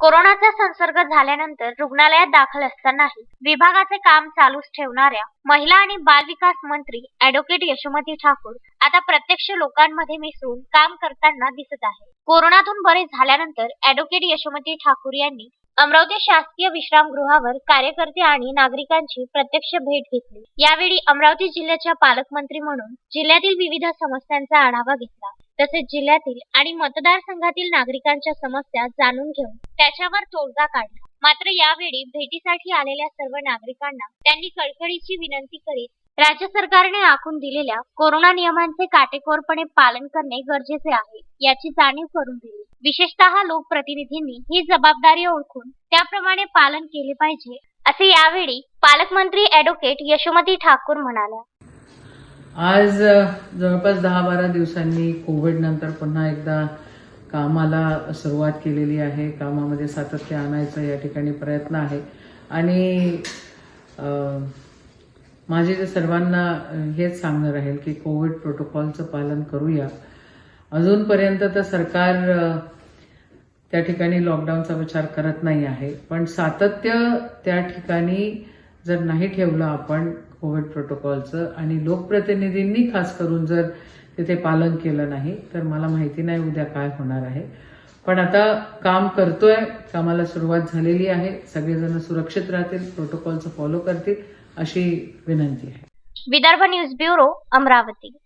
कोरोनाचा संसर्ग झाल्यानंतर रुग्णालयात दाखल असतानाही विभागाचे काम चालूच ठेवणाऱ्या महिला आणि बालविकास मंत्री अॅडव्होकेट यशोमती ठाकूर आता प्रत्यक्ष लोकांमध्ये मिसळून काम करताना दिसत आहे. कोरोनातून बरे झाल्यानंतर अॅडव्होकेट यशोमती ठाकूर यांनी अमरावती शासकीय विश्रामगृहावर कार्यकर्ते आणि नागरिकांची प्रत्यक्ष भेट घेतली. यावेळी अमरावती जिल्ह्याच्या पालकमंत्री म्हणून जिल्ह्यातील विविध समस्यांचा आढावा घेतला. तसेच जिल्ह्यातील आणि मतदारसंघातील नागरिकांच्या समस्या जाणून घेऊन त्याच्यावर तोडगा काढला. मात्र यावेळी भेटीसाठी आलेल्या सर्व नागरिकांना त्यांनी कळकळीची विनंती करीत राज्य सरकारने आखून दिलेल्या कोरोना नियमांचे काटेकोरपणे पालन करणे गरजेचे आहे याची जाणीव करून दिली. विशेषतः लोकप्रतिनिधींनी ही जबाबदारी ओळखून त्याप्रमाणे पालन केले पाहिजे असे यावेळी पालकमंत्री अॅडव्होकेट यशोमती ठाकूर म्हणाल्या. आज जवळपास दहा बारा दिवसांनी कोविड नंतर पुन्हा एकदा कामाला सुरुवात केलेली आहे. कामामध्ये सातत्य आणायचं या ठिकाणी प्रयत्न आहे. आणि माझे जे सर्वांना हेच सांगणं राहील की कोविड प्रोटोकॉलचं पालन करूया. अजूनपर्यंत तर सरकार त्या ठिकाणी लॉकडाऊनचा विचार करत नाही आहे. पण सातत्य त्या ठिकाणी जर नाही ठेवलं आपण कोविड प्रोटोकॉलचं आणि लोकप्रतिनिधींनी खास करून जर तिथे पालन केलं नाही तर मला माहिती नाही उद्या काय होणार आहे. पण आता काम करतोय कामाला सुरुवात झालेली आहे. सगळेजण सुरक्षित राहतील प्रोटोकॉलचं फॉलो करतील अशी विनंती आहे. Vidarbha news bureau Amravati.